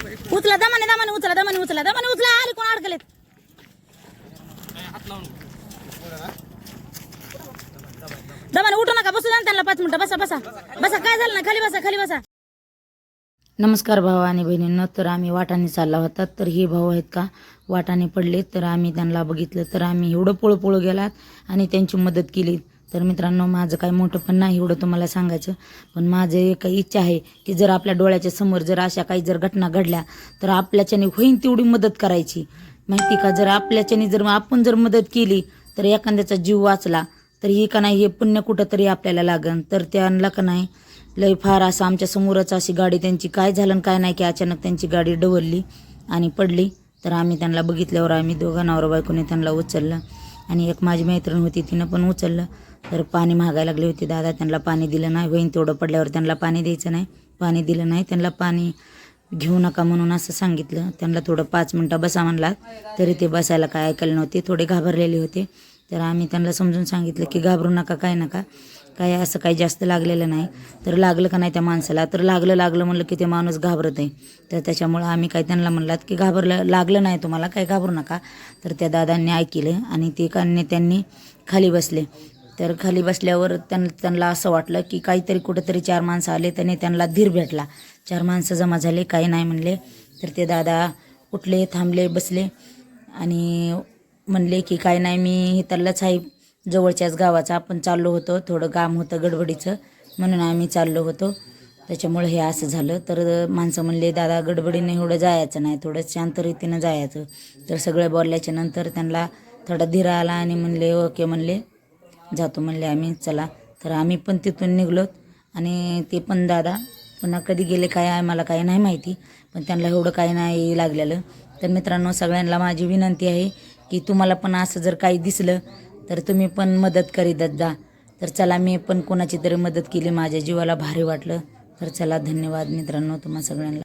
उचला दमाने दमाने उचला दमाने उचला दमाने उचला. आले कोण अडकलेत? दमाने उठू नका बसू द्या त्यांना पाच मिनिटं. बसा बसा. बसा काय झालं ना? खाली बसा खाली बसा. नमस्कार भाऊ आणि बहिणींना तर आम्ही वाटाने चालला होता तर हे भाऊ आहेत का? वाटाने पडले तर आम्ही त्यांना बघितलं तर आम्ही एवढं पोळपोळ पळू गेलात आणि त्यांची मदत केली. तर मित्रांनो माझं काय मोठं पण नाही एवढं तुम्हाला सांगायचं. पण माझं एक इच्छा आहे की जर आपल्या डोळ्याच्या समोर जर अशा काही जर घटना घडल्या तर आपल्याच्याने होईन तेवढी मदत करायची. माहिती का? जर आपल्याच्याने जर आपण जर मदत केली तर एखाद्याचा जीव वाचला तर ही का नाही हे पुण्य कुठं तरी आपल्याला लागन. तर त्यांना का नाही लय फार असं आमच्या समोरच अशी गाडी त्यांची काय झालं काय नाही की अचानक त्यांची गाडी डवलली आणि पडली. तर आम्ही त्यांना बघितल्यावर आम्ही दोघांनावर नवरा बायकोने त्यांना उचललं आणि एक माझी मैत्रीण होती तिनं पण उचललं. तर पाणी मागायला लागली होती दादा. त्यांना पाणी दिलं नाही होईन तेवढं पडल्यावर त्यांना पाणी द्यायचं नाही. पाणी दिलं नाही त्यांना पाणी घेऊ नका म्हणून असं सांगितलं. त्यांना थोडं पाच मिनटं बसा म्हणला तरी ते बसायला काय ऐकायला नव्हते. थोडे घाबरलेले होते. तर आम्ही त्यांना समजून सांगितलं की घाबरू नका काय नका. काय असं काही जास्त लागलेलं नाही. तर लागलं का नाही त्या माणसाला? तर लागलं लागलं म्हणलं की ते माणूस घाबरत आहे. तर त्याच्यामुळं आम्ही काय त्यांना म्हणलात की घाबरलं लागलं नाही तुम्हाला काय घाबरू नका. तर त्या दादांनी ऐकलं आणि ते कान्ने त्यांनी खाली बसले. तर खाली बसल्यावर त्यां त्यांना असं वाटलं की काहीतरी कुठंतरी चार माणसं आले त्याने त्यांना धीर भेटला. चार माणसं जमा झाले काही नाही म्हणले. तर ते दादा उठले थांबले बसले आणि म्हणले की काय नाही मी इथलंच आहे. जवळच्याच गावाचा आपण चाललो होतो. थोडं काम होतं गडबडीचं. म्हणून आम्ही चाललो होतो. त्याच्यामुळे हे असं झालं. तर माणसं म्हणले दादा गडबडीने एवढं जायचं नाही. थोडं शांत रीतीनं जायचं. तर सगळं बोलल्याच्या नंतर त्यांना थोडा धीर आला आणि म्हणले ओके म्हणले. जातो म्हणले आम्ही चला. तर आम्ही पण तिथून निघलोत आणि ते पण दादा पुन्हा कधी गेले काय आहे मला काही नाही माहिती पण त्यांना एवढं काही नाही लागलेलं. तर मित्रांनो सगळ्यांना माझी विनंती आहे की तुम्हाला पण असं जर काही दिसलं तर तुम्ही पण मदत करीतच जा. तर चला मी पण कोणाची तरी मदत केली माझ्या जीवाला भारी वाटलं. तर चला धन्यवाद मित्रांनो तुम्हा सगळ्यांना.